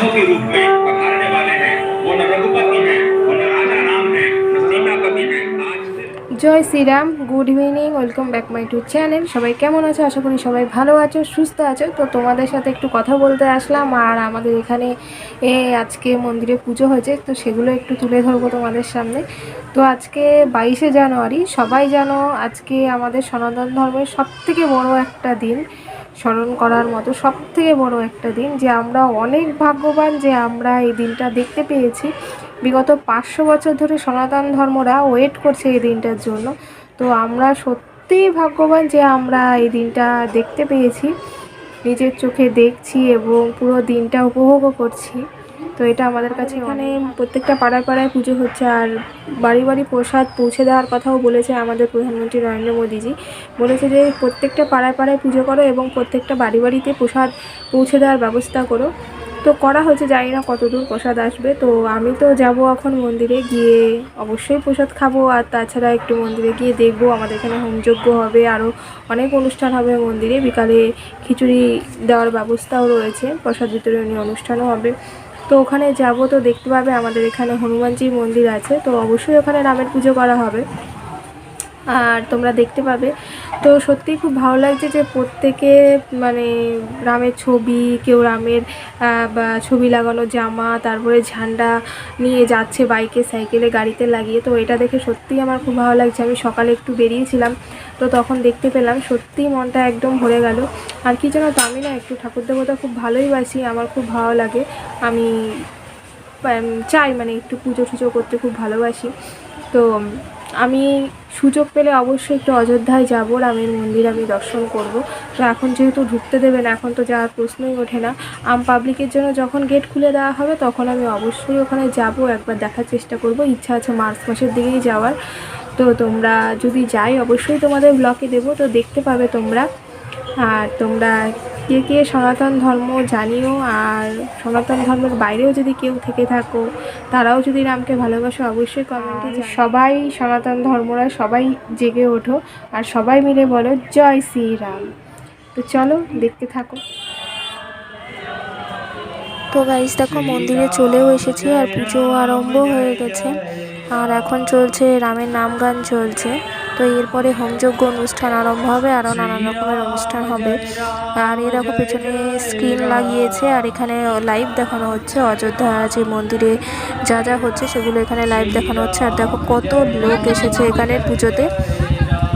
राघव के रूप में पधारने वाले हैं वो न रघुपति हैं वो न राजा राम हैं न सीतापति हैं आज से জয় Shriram good evening welcome back my to channel সবাই কেমন আছো আশা করি সবাই ভালো আছো সুস্থ আছো তো তোমাদের সাথে একটু কথা বলতে আসলাম আর আমাদের এখানে এ আজকে মন্দিরে পুজো হয়েছে তো সেগুলো একটু তুলে ধরবো তোমাদের সামনে তো আজকে বাইশে জানুয়ারি সবাই জানো আজকে আমাদের সনাতন ধর্মের সবথেকে বড় একটা দিন স্মরণ করার মতো সব থেকে বড় একটা দিন যে আমরা অনেক ভাগ্যবান যে আমরা এই দিনটা দেখতে পেয়েছি। বিগত পাঁচশো বছর ধরে সনাতন ধর্মরা ওয়েট করছে এই দিনটার জন্য। তো আমরা সত্যিই ভাগ্যবান যে আমরা এই দিনটা দেখতে পেয়েছি। নিজের চোখে দেখছি এবং পুরো দিনটা উপভোগও করছি। তো এটা আমাদের কাছে এখানে প্রত্যেকটা পাড়ায় পাড়ায় পুজো হচ্ছে আর বাড়ি বাড়ি প্রসাদ পৌঁছে দেওয়ার কথাও বলেছে আমাদের প্রধানমন্ত্রী নরেন্দ্র মোদীজি। বলেছে যে প্রত্যেকটা পাড়ায় পাড়ায় পুজো করো এবং প্রত্যেকটা বাড়ি বাড়িতে প্রসাদ পৌঁছে দেওয়ার ব্যবস্থা করো। তো করা হয়েছে, জানি না কতদূর প্রসাদ আসবে। তো আমি তো যাব এখন মন্দিরে গিয়ে অবশ্যই প্রসাদ খাব আর তাছাড়া একটু মন্দিরে গিয়ে দেখব আমাদের এখানে হোমযজ্ঞ হবে আরও অনেক অনুষ্ঠান হবে মন্দিরে। বিকালে খিচুড়ি দেওয়ার ব্যবস্থাও রয়েছে, প্রসাদ বিতরণী অনুষ্ঠানও হবে। তো ওখানে যাব তো দেখতে পাবে আমাদের এখানে হনুমানজির মন্দির আছে, তো অবশ্যই ওখানে রামের পুজো করা হবে। আর তোমরা দেখতে পাবে। তো সত্যিই খুব ভালো লাগছে যে প্রত্যেকে মানে রামের ছবি, কেউ রামের ছবি লাগানো জামা, তারপরে ঝান্ডা নিয়ে যাচ্ছে বাইকে, সাইকেলে, গাড়িতে লাগিয়ে। তো এটা দেখে সত্যিই আমার খুব ভালো লাগছে। আমি সকালে একটু বেরিয়েছিলাম, তো তখন দেখতে পেলাম, সত্যিই মনটা একদম ভরে গেল। আর কি যেন তো আমি না একটু ঠাকুর দেবতা খুব ভালোই বাসি, আমার খুব ভালো লাগে। আমি চাই মানে একটু পুজো টুজো করতে খুব ভালোবাসি। তো আমি সুযোগ পেলে অবশ্যই একটু অযোধ্যায় যাব, রামের মন্দির আমি দর্শন করব। তো এখন যেহেতু ঢুকতে দেবে না এখন তো যাওয়ার প্রশ্নই ওঠে না। আম পাবলিকের জন্য যখন গেট খুলে দেওয়া হবে, তখন আমি অবশ্যই ওখানে যাব, একবার দেখার চেষ্টা করব। ইচ্ছা আছে মার্চ মাসের দিকেই যাওয়ার। তো তোমরা যদি যাই, অবশ্যই তোমাদের ব্লকে দেবো। তো দেখতে পাবে তোমরা। আর তোমরা কে কে সনাতন ধর্ম জানিও আর সনাতন ধর্মের বাইরেও যদি কেউ থেকে থাকো তারাও যদি রামকে ভালোবাসো অবশ্যই কমেন্টে সবাই সনাতন ধর্মরা সবাই জেগে ওঠো আর সবাই মিলে বলো জয় শ্রীরাম। তো চলো দেখতে থাকো। তো গাইস দেখো মন্দিরে চলেও এসেছি আর পুজো আরম্ভ হয়ে গেছে। আর এখন চলছে রামের নাম গান চলছে। তো এরপরে হোমযজ্ঞ অনুষ্ঠান আরম্ভ হবে আরও নানান রকমের অনুষ্ঠান হবে। আর এ দেখো পেছনে স্ক্রিন লাগিয়েছে আর এখানে লাইভ দেখানো হচ্ছে। অযোধ্যা যে মন্দিরে যা যা হচ্ছে সেগুলো এখানে লাইভ দেখানো হচ্ছে। আর দেখো কত লোক এসেছে এখানে পুজোতে।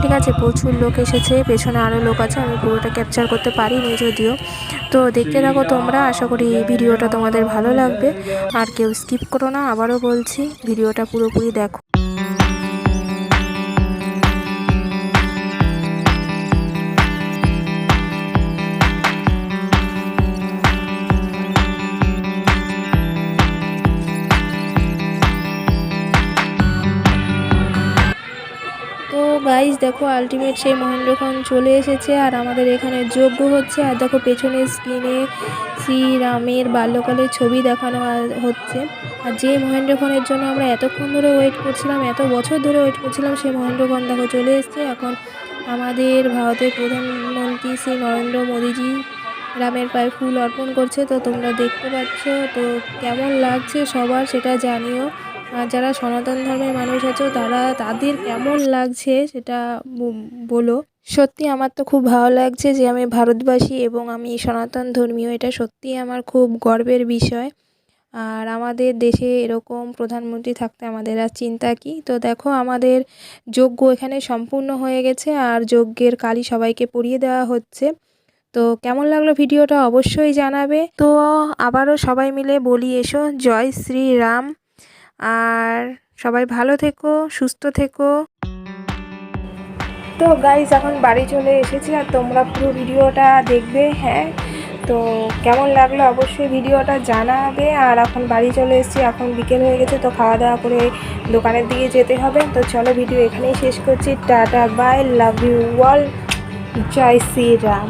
ঠিক আছে প্রচুর লোক এসেছে পেছনে আরও লোক আছে আমি পুরোটা ক্যাপচার করতে পারিনি যদিও। তো দেখতে থাকো তোমরা আশা করি এই ভিডিওটা তোমাদের ভালো লাগবে। আর কেউ স্কিপ করো না আবারও বলছি ভিডিওটা পুরোপুরি দেখো। দেখো আলটিমেট সেই মহেন্দ্রক্ষণ চলে এসেছে আর আমাদের এখানে যজ্ঞ হচ্ছে। আর দেখো পেছনে স্ক্রিনে শ্রীরামের বাল্যকালের ছবি দেখানো হচ্ছে। আর যে মহেন্দ্রক্ষণের জন্য আমরা এতক্ষণ ধরে ওয়েট করছিলাম, এত বছর ধরে ওয়েট করছিলাম, সেই মহেন্দ্রক্ষণ দেখো চলে এসছে। এখন আমাদের ভারতের প্রধানমন্ত্রী শ্রী নরেন্দ্র মোদীজি রামের পায়ে ফুল অর্পণ করছে। তো তোমরা দেখতে পাচ্ছ, তো কেমন লাগছে সবার সেটা জানিও। যারা সনাতন ধর্মের মানুষ আছো, তারা তাদের কেমন লাগছে সেটা বলো। সত্যি আমার তো খুব ভালো লাগছে যে আমি ভারতবাসী এবং আমি সনাতন ধর্মীয়, এটা সত্যিই আমার খুব গর্বের বিষয়। আর আমাদের দেশে এরকম প্রধানমন্ত্রী থাকতে আমাদের আর চিন্তা কি? তো দেখো, আমাদের যজ্ঞ এখানে সম্পূর্ণ হয়ে গেছে আর যজ্ঞের কালি সবাইকে পরিয়ে দেওয়া হচ্ছে। তো কেমন লাগল ভিডিওটা অবশ্যই জানাবে। তো আবারও সবাই মিলে বলি এসো, জয় শ্রীরাম। আর সবাই ভালো থেকো, সুস্থ থেকো। তো গাইজ এখন বাড়ি চলে এসেছি আর তোমরা পুরো ভিডিওটা দেখবে হ্যাঁ? তো কেমন লাগল অবশ্যই ভিডিওটা জানাবে। আর এখন বাড়ি চলে এসেছি, এখন বিকেল হয়ে গেছে, তো খাওয়া দাওয়া করে দোকানের দিকে যেতে হবে। তো চলো ভিডিও এখানেই শেষ করছি। Tata bye love you all Joy Shriram